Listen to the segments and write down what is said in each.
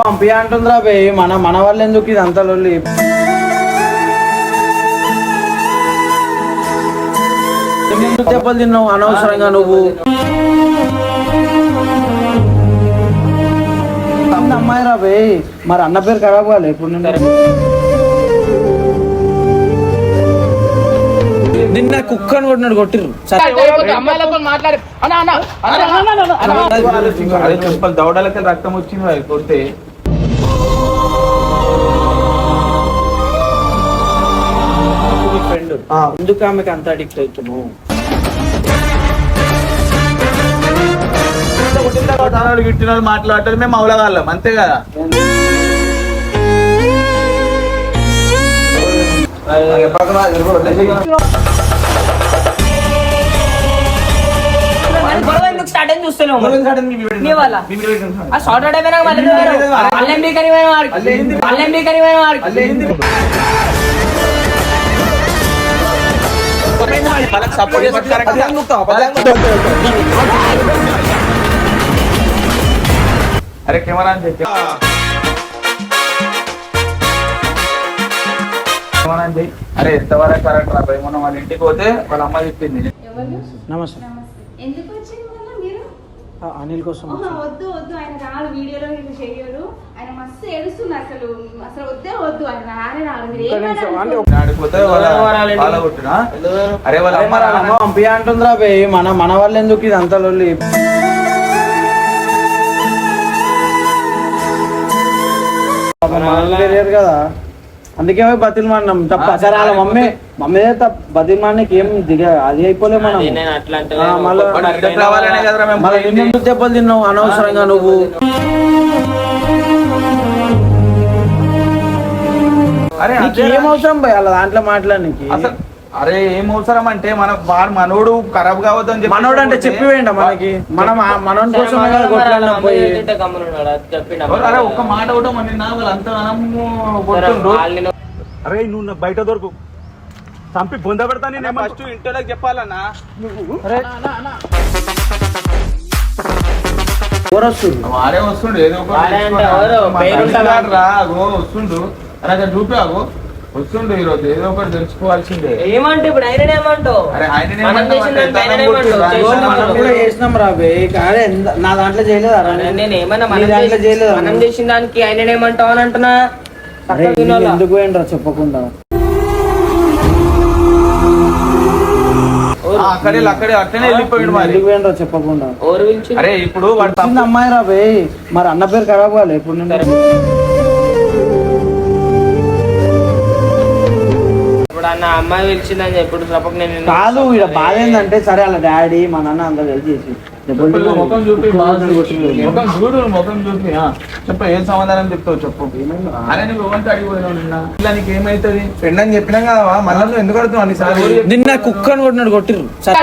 పంపి అంటుందిరా బే మన మన వాళ్ళు ఎందుకు ఇది అంత లొల్లి ఎందుకు దెబ్బలు తిన్నావు అనవసరంగా నువ్వు అమ్మాయి రా బే మరి అన్న పేరు ఖరాబ్ కాలే ఇప్పుడు నేను నిన్న కుక్కని కొట్టినాడు కొట్టిర్రు సరే అమ్మాయిలతో మాట్లాడి అన్న అన్న అన్న, అన్న, అన్న, అన్న, అన్న. అదే చెప్పాలి దవడలకి రక్తం వచ్చింది కొడితే ఫ్రెండ్ ఎందుకు ఆమెకి అంత అడిక్ట్ అవుతున్నావు? కొట్టిన తర్వాత ఆడవాళ్ళు గిట్టిన వాళ్ళు మాట్లాడతారు మేము అవలగాళ్ళం అంతే కదా? స్టార్ట్ అయింది చూస్తలేము నీ వల్ల ఆ షార్ట్ అవుట్ అయిపోయినా మళ్ళీ అల్లెం బీకని పోయిన వాడికి. అల్లెం బీకని పోయిన వాడికి. అరే కెమెరా అని చెప్పి కెమెరా అని చెయ్యి. అరే ఎంతవరకు కరెక్ట్ రా భయ్. వాళ్ళ ఇంటికి పోతే వాళ్ళ అమ్మ చెప్పింది నమస్తే ఎందుకు వచ్చింది మళ్ళీ మీరు ఆ, అనిల్ కోసం. వద్దు వద్దు ఆయన రాడు వీడియోలో ఇట్లా చేయరు. ఆయన మస్తు ఏడుస్తుంది అసలు అసలు వద్దే వద్దు ఆయన రానే రాడు. కొట్టినా? అరే వాళ్ళ అమ్మ పంపి అంటుందిరా బే మన మన వాళ్ళు ఎందుకు ఇది అంత లొల్లి? కదా. అందుకే బతిల్ మన్నాం తప్ప సరే వాళ్ళ మమ్మీ మమ్మీ తప్ప బతిల్ మనకి ఏం దిగ అది అయిపోలే మనం మళ్ళా దెబ్బలు తిన్నావు? అనవసరంగా నువ్వు. అరే ఏం అవసరం భయ్? అలా దాంట్లో మాట్లాడడానికి అసలు అరే ఏం అవసరం అంటే మన వాడు మనోడు ఖరాబ్ కావద్దని చెప్పి మనోడు అంటే చెప్పి వేయండి మనకి. మనం మనోడి ఎవరు? అరే ఒక్క మాట కూడా మన కొట్టుండ్రు అరే నువ్వు బయట దొరకు. చంపి బొంద పెడతా నేను ఫస్ట్ ఇంటర్లోకి చెప్పాలన్నా? వాడే వస్తుండు ఏదో వస్తుండు. అరే అక్కడ చూపాగు వస్తుండు ఈ రోజు ఏదో ఒకటి తెలుసుకోవాల్సిందే ఏమంటే ఇప్పుడు? ఆయన ఏమంటావు? అరే ఆయన మనం చేసిన నా దాంట్లో చేయలేదా నేను- ఏమన్నా మనం దాంట్లో చేయలేదా? మనం నువ్వు? చేసిన దానికి ఆయన ఏమంటావు అని అంటున్నా? ఎందుకు చెప్పకుండా? అక్కడే అక్కడే అట్లనే వెళ్ళిపోయాడు మరి. చెప్పకుండా? అరే ఇప్పుడు వాడు చిన్న తప్పు. అమ్మాయి రా బే. మరి అన్న పేరు ఖరాబ్ కాలే ఇప్పుడు నేను ఇప్పుడు అన్న అమ్మాయి పిలిచిందని ఎప్పుడు చెప్పక నేను కాదు ఇక్కడ బాధ ఏంటంటే సరే వాళ్ళ డాడీ మా నాన్న అందరు కలిసి చేసి. ముఖం చూపి బాగా. ముఖం చూడు ముఖం చూపి ఆ. చెప్పు ఏం సమాధానం చెప్తావు చెప్పు. అరే నువ్వు ఎవరికి అడిగిపోయినావు నిన్న? ఇలా నీకు ఏమైతుంది? ఫ్రెండ్ అని చెప్పినాం కదా మళ్ళీ నువ్వు ఎందుకు అడుగుతున్నావు అన్నిసార్లు నిన్న కుక్కని కొట్టినాడు కొట్టిర్రు. సరే.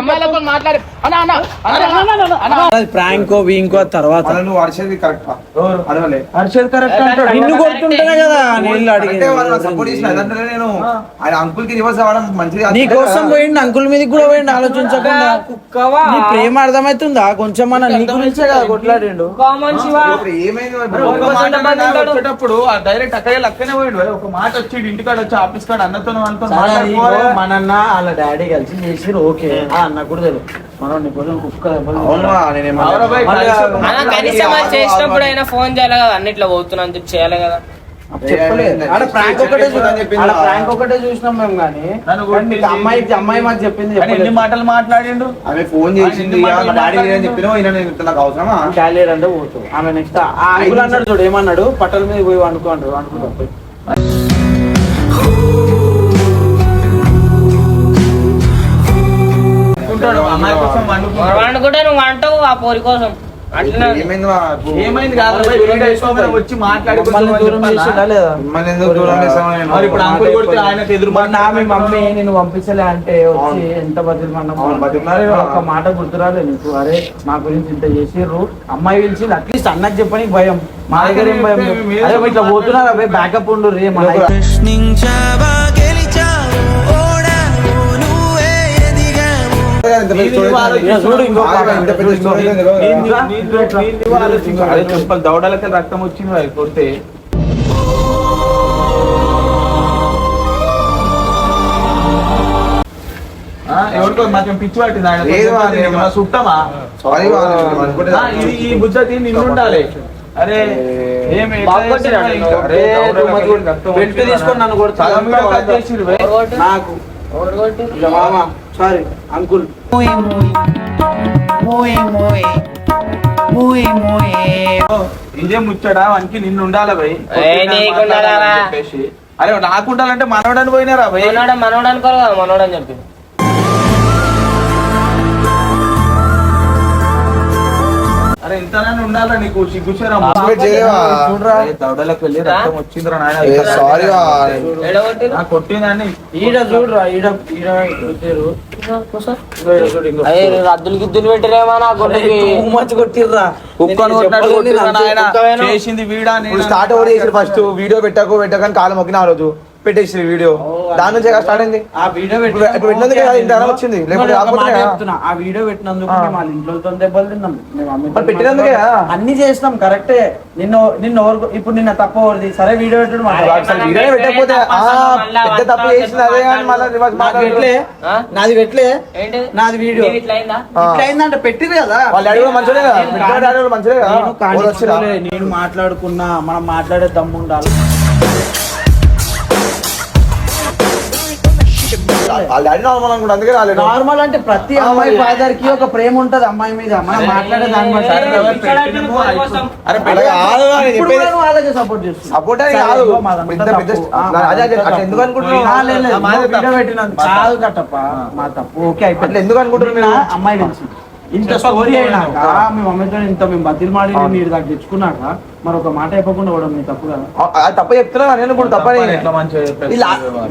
అమ్మాయిలతో మాట్లాడి. అన్న అన్న అన్న, అన్న, అన్న, అన్న. అది ప్రాంకో వీంకో తర్వాత. నువ్వు అరిచేది కరెక్ట్ అడగలే. హర్షద్ కరెక్ట్ అంటాడు. నిన్ను కొడుతుంటేనే కదా వాళ్ళు నాకు సపోర్ట్ చేసిన అదంటే నేను. ఆయన అంకుల్కి రివర్స్ అవ్వడం మంచిది. నీ కోసం పోయిండు అంకుల్ మీదకి కూడా పోయిండు ఆలోచించకుండా. కుక్కవా? నీ ప్రేమ అర్థమవుతుందా? కొంచెం మన నీ గురించే కదా కొట్లాడిండు. కామన్ శివ? వచ్చేటప్పుడు డైరెక్ట్ అక్కడే లక్కనే పోయిండు. ఒక మాట వచ్చి ఇంటికాడ వచ్చి ఆఫీస్ కాడ అన్నతో వాళ్ళతో సరే, ఇగో మాట్లాడుకోవాలి. మన అన్న వాళ్ళ డాడీ కలిసి చేసిరు ఓకే. ఆ అన్న కూడా తెలియదు మనం నీ కోసం కుక్క కనీసం చేసినప్పుడు అయినా ఫోన్ చేయాలి కదా అన్నిట్లో పోతున్నా అని చెప్పి చేయాలి కదా. ఒకటే చూసినాం మేము కానీ. అమ్మాయికి అమ్మాయి మాకు చెప్పింది ఎన్ని మాటలు మాట్లాడిండు? ఆమె ఫోన్ చేసింది ఆ, మా డాడీ మాట్లాడిండు. అని చెప్పినా ఈయన నేను ఇంత నాకు అవసరమా? క్యాలియర్ అంటే పోతుంది ఆమె నెక్స్ట్ ఆ అంకుల్ అన్నాడు చూడు ఏమన్నాడు? పట్టల మీద పోయి అనుకో అంటాడు అనుకుంటా అమ్మాయి. వాడు కూడా నువ్వు అంటావు ఆ పోరి కోసం. ఏమైంది కాదు వచ్చి మాట్లాడుకుంటాం నేను? మమ్మీ పంపించలే అంటే వచ్చి. ఎంత బతిమలాడే ఒక మాట గుర్తురాలే నీకు. అరే మా గురించి ఇంత చేసిర్రు. అమ్మాయి పిలిచి అట్లీస్ట్ అన్నకి చెప్పడానికి భయం. మా దగ్గర ఏం భయం ఇట్లా పోతున్నారు? అబ్బాయి బ్యాకప్ ఉండు రే మన చెప్పాలి దవడలకి రక్తం వచ్చింది వాయి కొడితే. ఆ, ఎవరికో మాకేం పిచ్చి పట్టింది ఆయన? సారీ ఈ బుద్ధతి అరే తీసుకొని నన్ను కూడా. నాకు మామ సారీ అంకుల్. ఇదే ముచ్చడా వానికి నిన్ను ఉండాలి భయ్? అరే నాకు ఉండాలంటే మనవడని పోయినారా భయ్? మనోడ మనోడు అనుకోరు కదా మనోడు అని అరే ఇంతనని ఉండాలా నీకు సిగ్గుచారా చేయలేవా? దవడలకు వెళ్ళి రక్తం వచ్చిందిరా నాయన సారీ కొట్టిందని ఈడ చూడురా ఈడ ఈడ రద్దులు గిద్దులు పెట్టిరేమో నా much కొట్టిర్రా. కుక్కను నేను కొట్టినట్టు? చేసింది వీడా స్టార్ట్ ఎవరు చేసారు ఫస్ట్? వీడియో పెట్టకు పెట్టకని కాలు మొక్కిన ఆ రోజు. పెట్టేసి వీడియో. దాని నుంచే స్టార్ట్ అయింది. ఆ వీడియో పెట్టినందుకే కదా ఇంత అనం వచ్చింది. లేకపోతే ఆ వీడియో పెట్టినందుకు వాళ్ళ ఇంట్లో దెబ్బలు తిన్నాం. మేము పెట్టినందుకే. అన్ని చేసినాం కరెక్టే. నిన్ను నిన్ను ఎవరు ఇప్పుడు నిన్న తప్ప ఎవరిది? సరే వీడియో పెట్టడం వీడియో పెట్టకపోతే పెద్ద తప్పు చేసింది అదే కానీ మళ్ళీ? నాది పెట్టలే. ఏంటి నాది వీడియో. నీది ఇట్లా అయిందా? ఆ. ఇట్లా అయిందంటే పెట్టిరు కదా. వాళ్ళ కూడా మంచిదే కదా. మంచిదే కదా. నేను మాట్లాడుకున్నా మనం మాట్లాడే దమ్ము ఉండాలి వాళ్ళ అనుకుంటా అందుకే రాలేదు. నార్మల్ అంటే ప్రతి అమ్మాయి ఫాదర్కి ఒక ప్రేమ ఉంటది అమ్మాయి మీద. మనం మాట్లాడే బట్టి. అలా కాదు. కూడా సపోర్ట్ సపోర్ట్ అని పెద్ద పెద్ద ఎందుకు కట్టప్ప. మా తప్పు. ఓకే అయిపోయింది. ఎందుకు? అమ్మాయి ఇంత స్టోరీ అయినాక మీ మమ్మీతో ఇంత మేము బతిల్ మాడి మీరు దాకా తెచ్చుకున్నాక మరి ఒక మాట అయిపోకుండా కూడా మీ తప్పు కదా తప్ప చెప్తున్నా నేను కూడా తప్పని.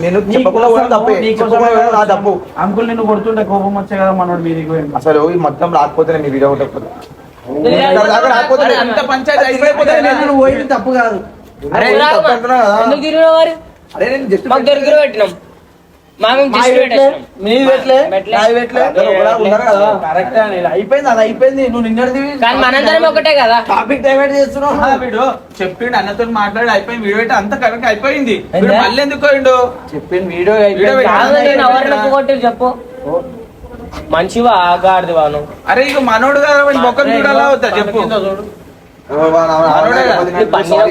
నేను చెప్పకుండా కూడా తప్పే. చెప్పకుండా కూడా నా తప్పు. అంకుల్ నిన్ను కొడుతుంటే కోపం వచ్చే కదా మనోడు మీదికి పోయింది. అసలు ఈ మొత్తం రాకపోతే మీ వీడియో రాకపోతే అంత పంచాయతీ అయిపోతే నువ్వు పోయింది తప్పు కాదు. అరే తప్పు అంటున్నా కదా. అరే నేను జస్ట్ మాకు దగ్గర పెట్టినాం. అయిపోయింది అది అయిపోయింది. నువ్వు నిన్నటిది కానీ మనందరం ఒకటే కదా. టాపిక్ డైవర్ట్ చేస్తున్నావు. ఆ, వీడు చెప్పిండు అన్నతో మాట్లాడి అయిపోయింది. వీడియో పెట్టి అంత కరెక్ట్ అయిపోయింది? మళ్ళీ ఎందుకు పోయిండు? చెప్పిన వీడియో అయిపోయింది. చెప్పు. మంచివా ఆగాడిది వాను? అరే ఇక మనోడు కదా వాడి మొక్కలు చూడాలా వద్దా? చెప్పు.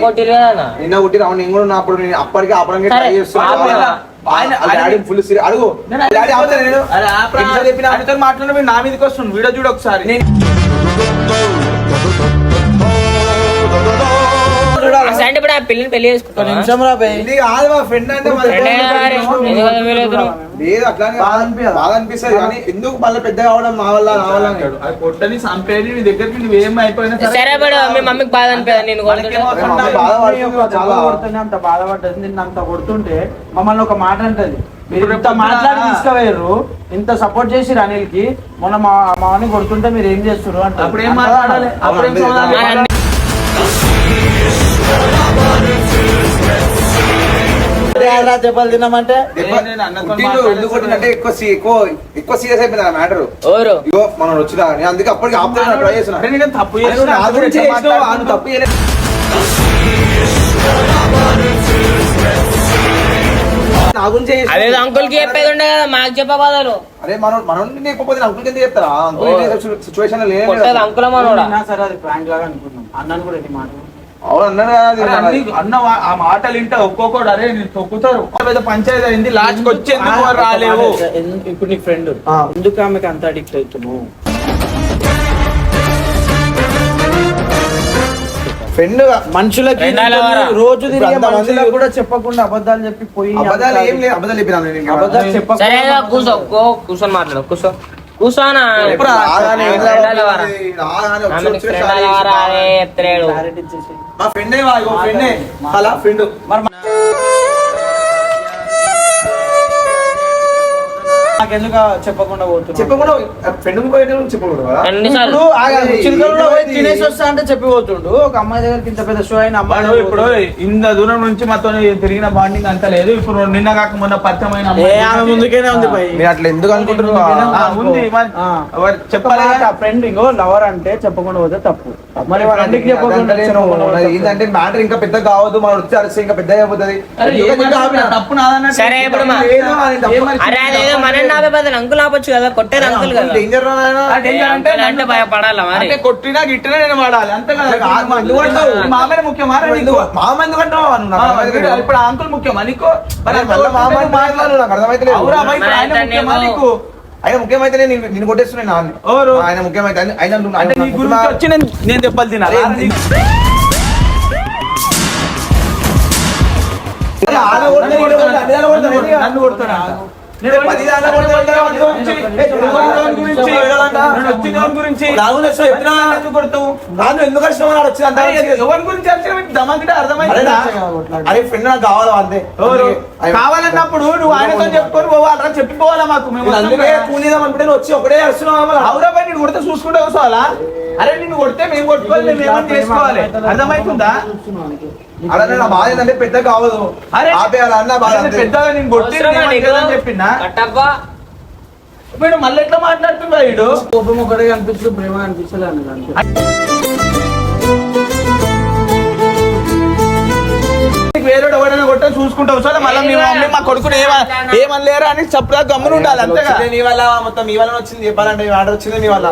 కొట్టిరు కదా. నిన్న కొట్టి రావు నేను కూడా నా అప్పుడు నేను అప్పటికే ట్రై చేస్తున్నా. ఆయన- ఫుల్ అడుగు. నేను వాళ్ళ డాడీ ఆపుతాడు నేను. అరే ఆపరా. ఎన్నిసార్లు చెప్పినా? ఆయనతో మాట్లాడిన వీడు నా మీదకి వస్తుంది. వీడియో చూడు ఒకసారి. అసలు అంటే ఇప్పుడు ఆ పిల్లని పెళ్ళి చేసుకుంటావా? నిమిషం రా బే. ఇది కాదు మా ఫ్రెండ్ అంటే లేదు అట్లానే బాధ అనిపిస్తుంది కానీ ఎందుకు మళ్ళీ పెద్ద కావడం మా వల్ల నా వల్ల అని. అది కొట్టని చంపేది నీ దగ్గరికి నువ్వేం అయిపోయినా సరే బడు మీ మమ్మీకి బాధ అనిపించదా నేను కొడుతుంటే? అంత బాధపడ్డది నిన్ను అంత కొడుతుంటే మమ్మల్ని ఒక మాట అంటది. మీరు ఇంత మాట్లాడి తీసుకుపోయారు ఇంత సపోర్ట్ చేసి అనిల్కి మొన్న మా మామని కొడుతుంటే మీరు ఏం చేస్తారు అంటే అప్పుడు ఏం మాట్లాడాలి? అప్పుడు దెబ్బలు తిన్నామంటే? ఎక్కువ సీ- ఎక్కువ ఎక్కువ సీరియస్ అయిపోయింది ఆ మ్యాటర్ ఇగో మనం వచ్చినా నేను అందుకే అప్పటికి ఆపుతున్నా ట్రై తప్పు చేసినా? తప్పు చేసినావు. అదే అంకుల్కి చెప్పేది ఉండే కదా మాకు చెప్పే బాధలు అరే మనం మనం లేకపోతే అంకుల్ కింద చెప్తారా? అంకుల్ సిచ్యువేషన్ కొట్టేది అంకుల మనోడా? నిన్నా సరే అది ప్రాంక్ లాగా అనుకున్నాం అన్నను కూడా మాటలు అన్ని- ఆ మాటలు ఇంట ఒక్కొక్కడు అరే నేను తొక్కుతారు. పెద్ద పంచాయతీ అయింది లాస్ట్కి వచ్చి ఎందుకు వారు రాలేవు. ఇప్పుడు నీ ఫ్రెండ్. ఎందుకు ఆమెకి అంత అడిక్ట్ అవుతున్నావు? ఫ్రెండ్ మనుషులకి? రోజు మనుషులకు కూడా చెప్పకుండా అబద్ధాలు చెప్పి పోయి అబద్ధాలు ఏం లేదు అబద్ధాలు ఇంకా. అబద్ధాలు చెప్పకుండా కూర్చో కూర్చొని మాట్లాడు కూర్చో. కూర్చోనా ఫ్రెండ్ ఫ్రెండ్ నాకెందుకు చెప్పకుండా పోతున్నా చెప్పకుండా ఫ్రెండ్ పోయేటప్పుడు చెప్పకూడదు కదా? ఇప్పుడు ఆ చిలకలలో పోయి తినేసి వస్తా అంటే చెప్పి పోతుండు. ఒక అమ్మాయి దగ్గరికి ఇంత పెద్ద షో అయిన అమ్మాయి ఇప్పుడు ఇంత దూరం నుంచి మాతో తిరిగిన బాండింగ్ అంత లేదు. ఇప్పుడు నిన్న కాక మొన్న ముందుకేనే ఉంది మీరు అట్లా ఎందుకు అనుకుంటున్నారు? ఆ, ఉంది మరి ఆ. ఎవరు చెప్పాలి కదా? ఫ్రెండ్ ఇంకో లవర్ అంటే చెప్పకుండా పోతే తప్పు. మరి వాళ్ళ ఫ్రెండ్కి చెప్పకుండా. ఏంటంటే మ్యాటర్ ఇంకా పెద్ద కావద్దు మనం వచ్చి అరిస్తే ఇంకా పెద్ద అయిపోతుంది? తప్పు నాదన్నట్టు సరే, ఇప్పుడు అరే అదేదో మన నాపే బదులు అంకుల్ ఆపొచ్చు కదా కొట్టేది అంకుల్ కదా డేంజర్ అంటే భయపడాలా మరి అంటే కొట్టినా గిట్టినా నేను వాడాలి అంతే కదా అరే, కాదు, మా ఎందుకు కొడతావు? మామయ్య ముఖ్యమా రా నీకు? మామ ఎందుకు అంటావు నువ్వు ఆ, నాకు అర్థమైతే లేదు. ఇప్పుడు అంకుల్ ముఖ్యమా నీకు మాట్లాడు, అర్థమైతే. అవురా ఆయన మరి ముఖ్యమా అంటే నీకు ఆయన ముఖ్యమైతే నేను నేను కొట్టేస్తున్నాను? ఆయన ముఖ్యమైతే ఆయన- అంటే నీ గురించి? వచ్చి నేను నేను దెబ్బలు తినాలి? నన్ను కొడతాడా? నేను? నేను వచ్చిన ఎవరి గురించి? ఎందుకు ఎవరి గురించి వచ్చిన దమాకిట అరే అర్థమైందా. నా- అరే ఫ్రెండ్ నాకు కావాలి అంతే ఎవరు? ఆయన- కావాలన్నప్పుడు నువ్వు ఆయనతో చెప్పుకొని పోవాలరా చెప్పిపోవాలా మాకు. మేము నేను అందుకే. కూలీదాం అనుకుంటే వచ్చి ఒకటే వస్తున్నావు అవురా నిన్ను కొడితే చూసుకుంటే వస్తావాలా? అరే నిన్ను కొడితే మేము కొట్టుకోవాలి మేము చేసుకోవాలి. అర్థమవుతుందా అలా నా బాధ ఏంటంటే పెద్ద కావదు. అరే ఆపేయాలి అన్న బాధ అరే, అంతే. పెద్దగా నేను చెప్పినా? వీడు మళ్ళీ ఎట్లా మాట్లాడుతుందా వీడు? కోపం ఒకటే కనిపిస్తుంది ప్రేమ కనిపించలేదు వేరే ఎవరైనా కొట్టే చూసుకుంటావు. సరే మళ్ళీ మీ మమ్మీ మా కొడుకుని ఏమ ఏమనలేరా అని చెప్పడా గమ్మున ఉండాలి అంతేగా? నీ వల్ల? మొత్తం మీ వల్ల వచ్చింది చెప్పాలంటే ఆర్డర్ వచ్చింది మీ వల్ల?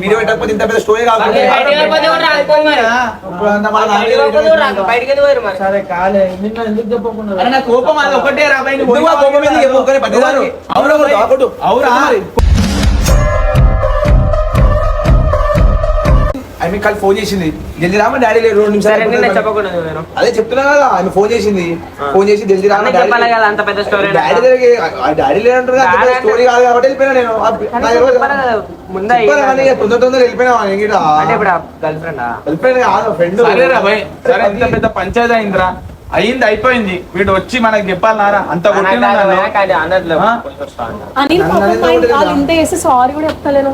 వీడియో పెట్టకపోతే ఇంత పెద్ద స్టోరీ కాదు బయటికి వెళ్ళిపోతే కూడా రాకపోయి మరి. ఇప్పుడు అంత మన ఆమె కాల్ ఫోన్ చేసింది. జల్దీ రామా డాడీ లేరు రెండు నిమిషాలు అదే చెప్తున్నా కదా ఆమె ఫోన్ చేసింది. ఫోన్ చేసి జల్దీ రామా డాడీ దగ్గరికి ఆ డాడీ లేదంటారు స్టోరీ కాదు కాబట్టి వెళ్ళిపోయినా నేను. తొందర తొందర వెళ్ళిపోయినా ఫ్రెండా వెళ్ళిపోయినా కాదు ఫ్రెండ్ సరేరా భయ్ సరే ఇంత పెద్ద పంచాయతీ అయిందిరా. అయింది అయిపోయింది. వీడు వచ్చి మనకి చెప్పాలన్నారా అంత కొట్టినా సారీ కూడా చెప్తలేను.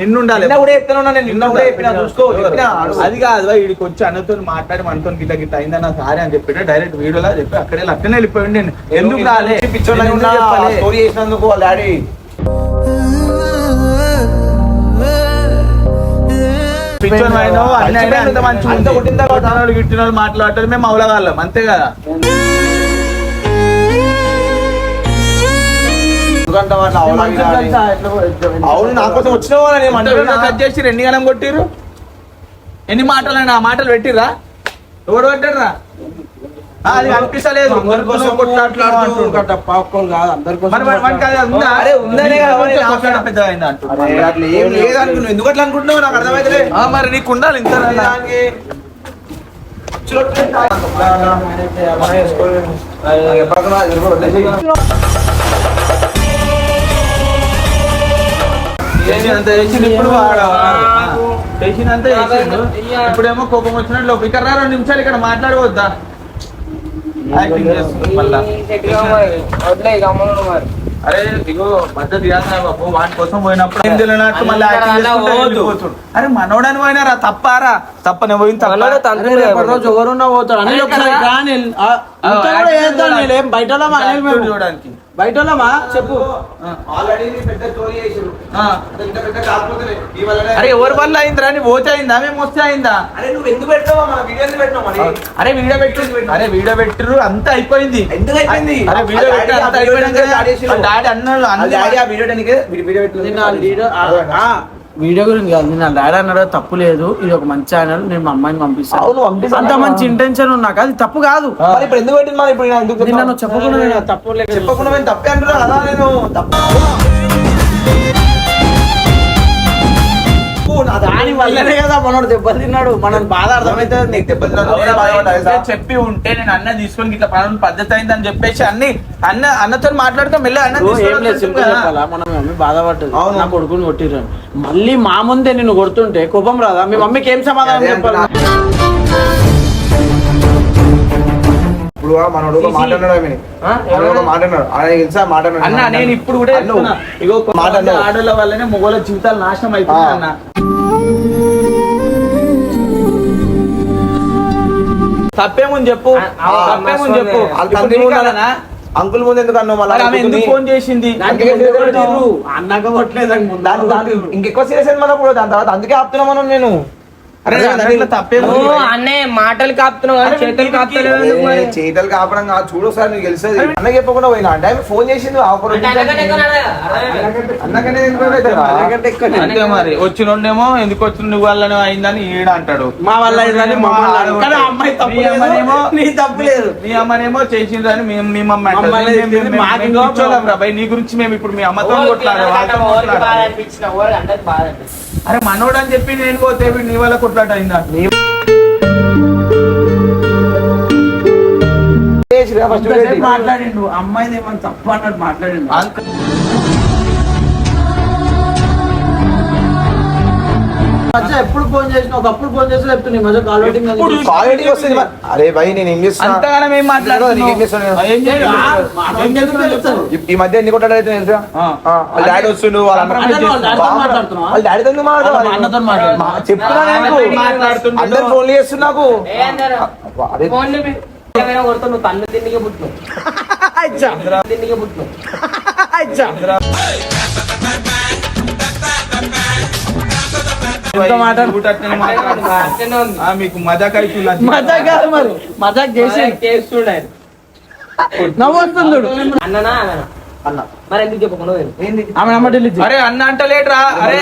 నిన్ను ఉండాలి. నిన్న కూడా నిన్న కూడా చెప్పినా చూసుకో చెప్పినా. అది కాదు వీడికి వచ్చి అన్నతో మాట్లాడి మనతో గిట్ల గిట్ల అయిందన్న సారీ అని చెప్పి డైరెక్ట్ వీడియోలో చెప్పి అక్కడే అక్కడే వెళ్ళిపోయింది నేను. ఎందుకు రాలే? స్టోరీ చేసినందుకు వాళ్ళ డాడీ. పిచ్చోని అయినావు, అన్ని అయినా అంత. కొట్టిన తర్వాత మాట్లాడతారు మేము అవులగాళ్ళం అంతే కదా? ఎందుకంటే వాళ్ళ. అవును నా కోసం వచ్చినావు అని నేను అంటున్నా. కట్ చేసి ఎన్ని గణం కొట్టిర్రు ఎన్ని మాటలు ఆ మాటలు పెట్టిర్రా ఎవడు పెట్టారా అది కనిపిస్తలేదు ఎందుకు అట్లా అనుకుంటున్నావు నాకు అర్థమైతే మరి నీకు ఉండాలి ఇంత చేసినంత చేసిండు ఇప్పుడు వాడు. చేసినంత చేసిండు. ఇప్పుడేమో కోపం వచ్చినట్లు ఇక్కడ రా రెండు నిమిషాలు ఇక్కడ మాట్లాడవద్దా? యాక్టింగ్ చేస్తుంది మళ్ళా. వదిలే గమ్మునుండు మరి. అరే ఇగో మద్దతు బాబు. వాటి కోసం పోయినప్పుడు ఏం తెలియనట్టు మళ్ళీ యాక్టింగ్ చేసుకుంటే. అరే మనోడని పోయినారా? తప్పారా? తప్పనే పోయింది తప్ప. రోజు ఎవరున్నా పోతాడు ఏం బయట? చూడడానికి. బయట చెప్పు. ఆల్రెడీ పెద్ద స్టోరీ చేసారు ఆ. ఇంత పెద్ద కాకపోతే ఈ వల్లనే అరే ఎవరి వల్ల అయిందిరా? నీ ఓచ్ అయిందా? మేము వస్తే అయిందా? అరే నువ్వు ఎందుకు పెట్టావా? అరే వీడియో పెట్టి. అరే వీడియో పెట్టిర్రు అంతా అయిపోయింది. ఎందుకు అయిపోయింది? అరే వీడియో పెట్టి డాడీ అంతా అయిపోయినాక డాడీ అన్నాడు డాడీ ఆ వీడియో వీడియో ఆ. వీడియో గురించి కాదు. నిన్న డాడీ అన్నాడు తప్పు లేదు ఇది ఒక మంచి ఛానల్ నేను మా అమ్మాయిని పంపిస్తాను. అంత మంచి ఇంటెన్షన్ ఉన్నాక అది తప్పు కాదు. మరి ఇప్పుడు ఎందుకు పెట్టింది మరి ఇప్పుడు నిన్న చెప్పకుండా తప్పు చెప్పకుండా తప్పే అంటున్నా కదా నేను తప్పు. దాని వల్లనే కదా మనోడు మనం బాధ అర్థమైతే నీకు? చెప్పి ఉంటే నేను అన్న తీసుకొని ఇట్లా పనులు పద్ధతి అయిందని చెప్పేసి అన్ని అన్న అన్నతో మాట్లాడుతూ మెల్ల అన్న మన మమ్మీ బాధపడ్డది. నా కొడుకుని కొట్టిర్రు. మళ్ళీ మా ముందే నిన్ను కొడుతుంటే కోపం రాదా? మీ మమ్మీకి ఏం సమాధానం చెప్పాలి? ఇప్పుడు మనోడు ఒక మాట అన్నాడు ఆమెని. మనోడు ఒక మాట అన్నాడు ఆయన తెలుసా మాట అన్నాడు. అన్న నేను ఇప్పుడు కూడా. ఇగో మాట మాట అన్నావు. ఆడోళ్ళ వల్లనే మొగోళ్ళ జీవితాలు నాశనం ఆ. అన్న తప్పేముంది చెప్పు తప్పేముంది చెప్పు? అంకుల్ ముందు ఎందుకు అన్నావు ఆమె ఎందుకు ఫోన్ చేసింది? అన్నాక ఇంకెక్కువ సీరియస్ అయింది మనకు కూడా దాని తర్వాత అందుకే ఆపుతున్నా మనం నేను అన్నయ్య మాటలు కాపుతున్నావు చేతులు కాపడం కాదు చూడు ఒకసారి నీకు తెలుస్తుంది. అన్న చెప్పకుండా పోయినా. అంటే ఆమె ఫోన్ చేసింది. అంతే మరి వచ్చినోడేమో ఎందుకు వచ్చిన నువ్వు వల్లనే అయిందని ఈడ అంటాడు. మా వల్ల అయిందని మా అమ్మ అమ్మాయి. అమ్మనేమో నీ తప్పు లేదు. మీ అమ్మనేమో చేసిందని మేము మీ మమ్మ అంటది. మమ్మల్ని మేము- మేము- తిట్టింది మాకు మేము ఇంకో పిచ్చోళ్ళం రా భయ్. నీ గురించి మేము ఇప్పుడు మీ అమ్మతో కొట్లాడాలి అరే మనోడు అని చెప్పి నేను పోతే నీ వల్ల కొట్లాట అయిందా? మాట్లాడిండు. అమ్మాయిది ఏమన్నా తప్పు అన్నట్టు మాట్లాడిండు. మధ్య ఎప్పుడు ఫోన్ చేసిన ఒకప్పుడు ఫోన్ చేసి చెప్తున్నా ఈ మధ్య కాల్ వెయిటింగ్ అని. ఎప్పుడు క్వాలిటీ వస్తుంది మరి. అరే భయ్ నేను ఏం చేస్తున్నా అంతగానం మాట్లాడుతున్నావు? ఈ- ఈ మధ్య ఎన్ని కొట్టాడు అయితే తెలుసా ఆ. ఆ, వాళ్ళ డాడీ వస్తుండు వాళ్ళ అన్న- అంటే నువ్వు వాళ్ళ డాడీతో మాట్లాడుతున్నావా? వాళ్ళ డాడీతో ఎందుకు మాట్లాడతావు? వాళ్ళ అన్నతో మాట్లాడు. మా- చెప్తున్నా నేను వాళ్ళతో మాట్లాడుతుంటే అందరు ఫోన్లు చేస్తున్నా నాకు ఏ అందరు? అబ్బా, అరే ఫోన్లు పె- ఏమైనా కొడతావు, నువ్వు తన్ను తిండికే పుట్టినావు. తిండికే పుట్టినావు. మీకు మజాక్ మజాక్ కాదు మరి. మజాక్ చేసి. చూడు. అన్ననా? అన్న. మరి ఎందుకు చెప్పకుండా ఆమె. అరే అన్న అంటలేట్రా అరే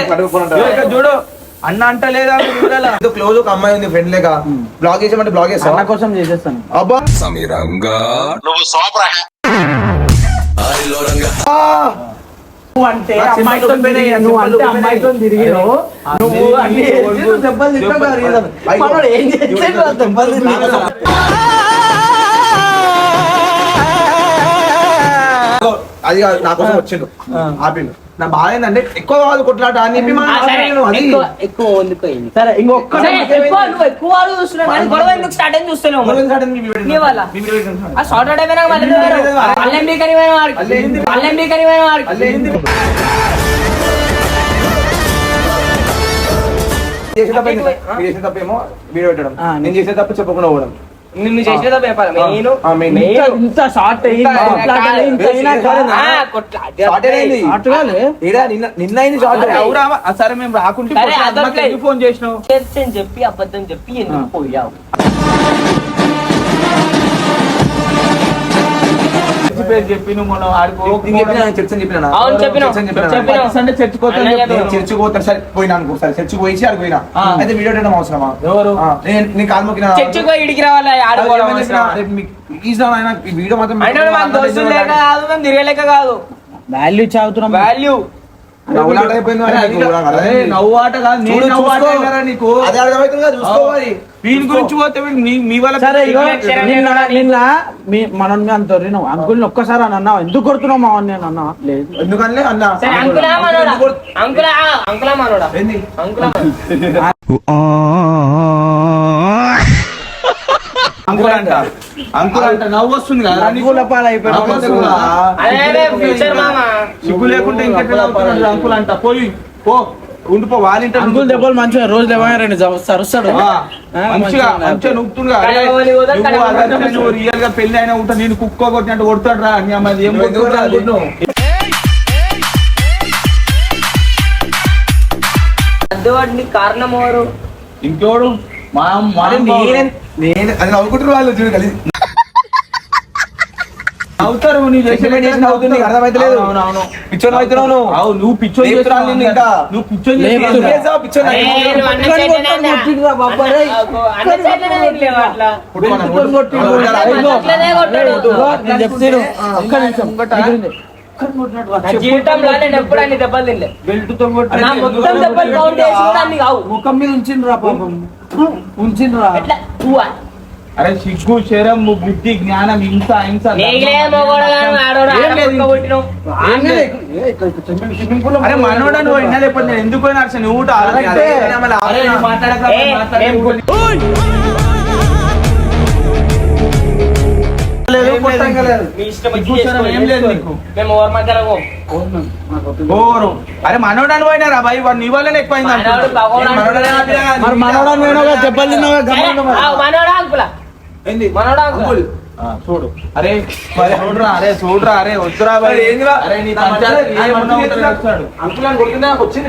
చూడు. అన్న చూడాలా? ఏదో క్లోజ్ ఒక అమ్మాయి ఉంది ఫ్రెండ్ లేక. బ్లాగ్ చేసామంటే బ్లాగ్ అన్న చేస్తావా? కోసం చేసేస్తాను. అబ్బా. నువ్వు అంటే అమ్మాయితో తిరిగి- నువ్వు అంటే అమ్మాయితో తిరిగినావు నువ్వు అన్ని నువ్వు దెబ్బలు తింటావు ఏం చేసాడు రా దెబ్బలు తిన్నాడు. అది కాదు నా కోసం వచ్చిండు. ఆపిండు. నా బాధ ఏంటంటే ఎక్కువ కాదు కొట్లాట అని చెప్పి. అది ఎక్కువ ఎక్కువ వండుకోయింది సరే ఇంకొక్క సరే, ఎక్కువ నువ్వు ఎక్కువ వాళ్ళు చూస్తున్నావు కానీ గొడవ ఎందుకు స్టార్ట్ అయింది చూస్తున్నావు మరి. గొడవ starting మీ వీడియో నీ వల్ల. మీ వీడియో పెట్టండి. ఆ షార్ట్ అవుట్ అయిపోయినాక మళ్ళీ నువ్వు ఎవరు? అల్లెం బీకని పోయిన వాడికి. అల్లెం- అల్లెం బీకని పోయిన వాడికి. చేసే తప్పు ఏంటి? మీరు చేసే తప్పేమో వీడియో పెట్టడం నేను చేసే తప్పు చెప్పకుండా పోవడం నిన్ను చేసేదా నేను. ఇంత షార్ట్ నిన్న సరే మేము రాకుంటే ఫోన్ చేసినావు? చెప్పి అబద్ధం చెప్పి ఎందుకు పోయావు? చర్చి పేరు చెప్పి నువ్వు ఆడుకో చెప్పినా చర్చ అని చెప్పినా అవును చెప్పినావు. చర్చ చెప్పినా పోతాను సరే పోయినా అనుకో సరే చర్చికి పోయి అడిగి పోయినా. ఆ. అయితే వీడియో పెట్టడం అవసరమా? ఎవరు? ఆ, నేను నేను కాలు మొక్కిన చర్చికి పోయి ఇడికి రావాలి? ఆడుకోవడం వీడియో మాత్రం తిరగలేక కాదు. వాల్యూ చావుతున్నాం. వాల్యూ. నవ్వాట కాదు నేను నవ్వాట నీకు? గురించి పోతే మీ- వల్ల మనం అంత నువ్వు అంకుల్ని ఒక్కసారి అని అన్నావు? ఎందుకు కొడుతున్నావు మా నేను అన్నా లేదు. ఎందుకని అన్న. సరే అంకులా మనోడా? అంకులా అంకులా మనోడా? ఏంది? అంకులా అంకుల్ అంట. అంకుల్ అంట నవ్వు వస్తుంది కదా నీకు? అంకుల పాలు అయిపోయినావు. నవ్వు వస్తుంది కదా? అదే అదే ఫ్యూచర్ మామ. సిగ్గు లేకుంటే ఇంకెట్లా అంకుల్ అంట? పోయి పో ఉండిపో వాళ్ళింట అంకుల్ దెబ్బలు మంచిగా రోజు లేవని రెండు సరుస్తాడు ఆ, మంచిగా మంచిగా నువ్వు రియల్గా పెళ్ళి అయినా ఉంటా నేను కుక్క కొట్టినట్టు కొడతాడు రా ఏం అనుకుంటున్నావు? పెద్దవాడిని కారణం ఎవరు? ఇంకోడు మా నేను అది నవ్వుకుంటారు వాళ్ళు చూడు కలిసి అవుతారు పిచ్చోన్ అవుతున్నావు నువ్వు. పిచ్చోన్ ఉంచిండ్రా పాపం. ఉంచిండ్రా. అరే సిగ్గు శరం బుద్ధి జ్ఞానం ఇంత అహింస అరే మనోడని పోయినా లేకపోతే నేను ఎందుకు అరే మనోడని పోయినారా భయ్ వాడు నీ వల్ల ఎక్కువైందా మనోడని పోయినా చెప్పాలి ఏంది మనోడా అంకుల్ చూడు అరే చూడరా అరే చూడరా అరే వద్దురా వచ్చింది